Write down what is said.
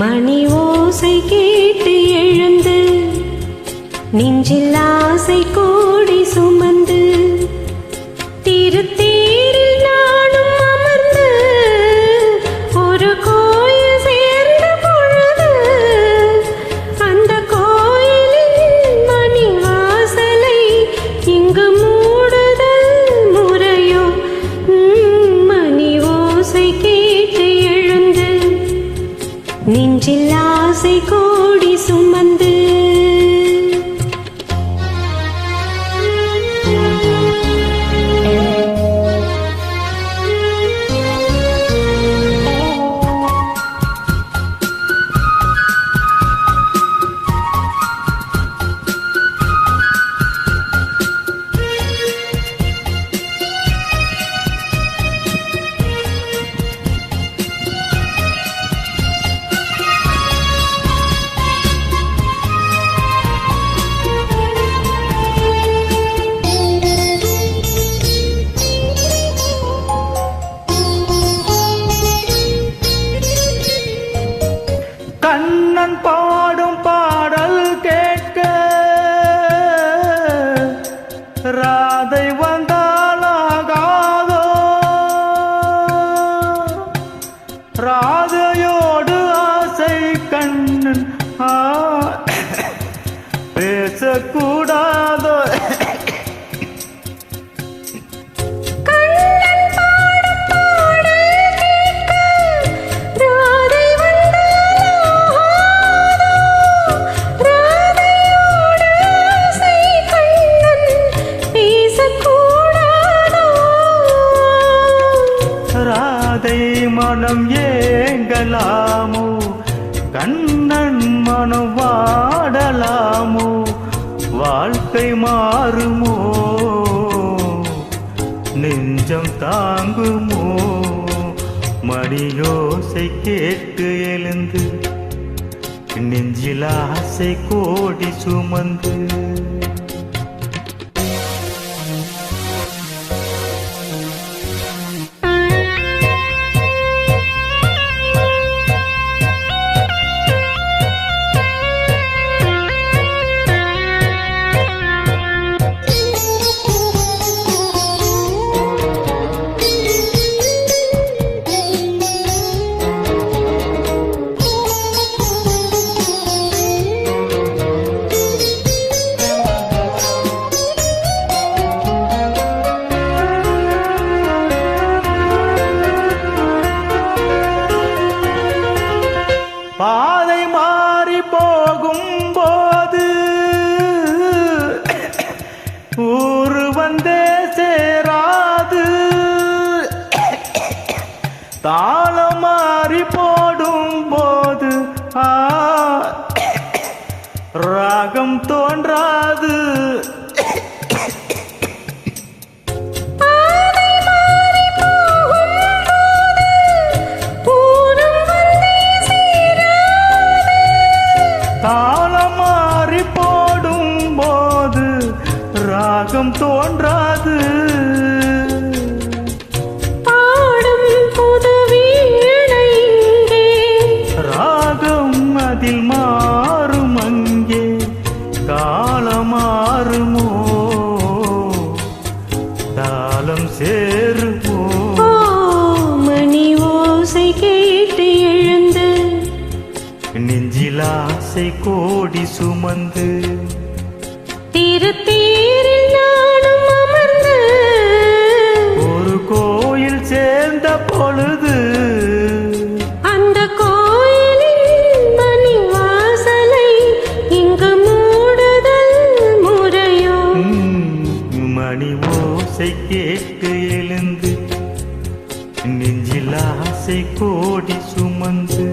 மணி ஓசை கேட்டு எழுந்து நெஞ்சில் ஆசை கோடி சுமந்து ஆசை รา மனம் ஏங்கலாமோ? கண்ணன் மனம் வாடலாமோ? வாழ்க்கை மாறுமோ? நெஞ்சம் தாங்குமோ? மணியோசை கேட்டு எழுந்து நெஞ்சில் ஆசை கோடி சுமந்து வந்தே சேராது. தாளம் மாறி போடும் போது ஆ ராகம் தோன்றாது ராகம் தோன்றாது. பாடும் ராகம் அதில் மாறும் அங்கே காலம் மாறுமோ? தாளம் சேருமோ? மணி ஓசை கேட்டு எழுந்து நெஞ்சில் ஆசை கோடி சுமந்து திருத்தேரில் நானும் அமர்ந்து ஒரு கோயில் சேர்ந்த பொழுது அந்த கோயிலின் வாசலை இங்கு மூடுதல் முறையோ? மணி ஓசை கேட்டு எழுந்து நெஞ்சில் ஆசை கோடி சுமந்து.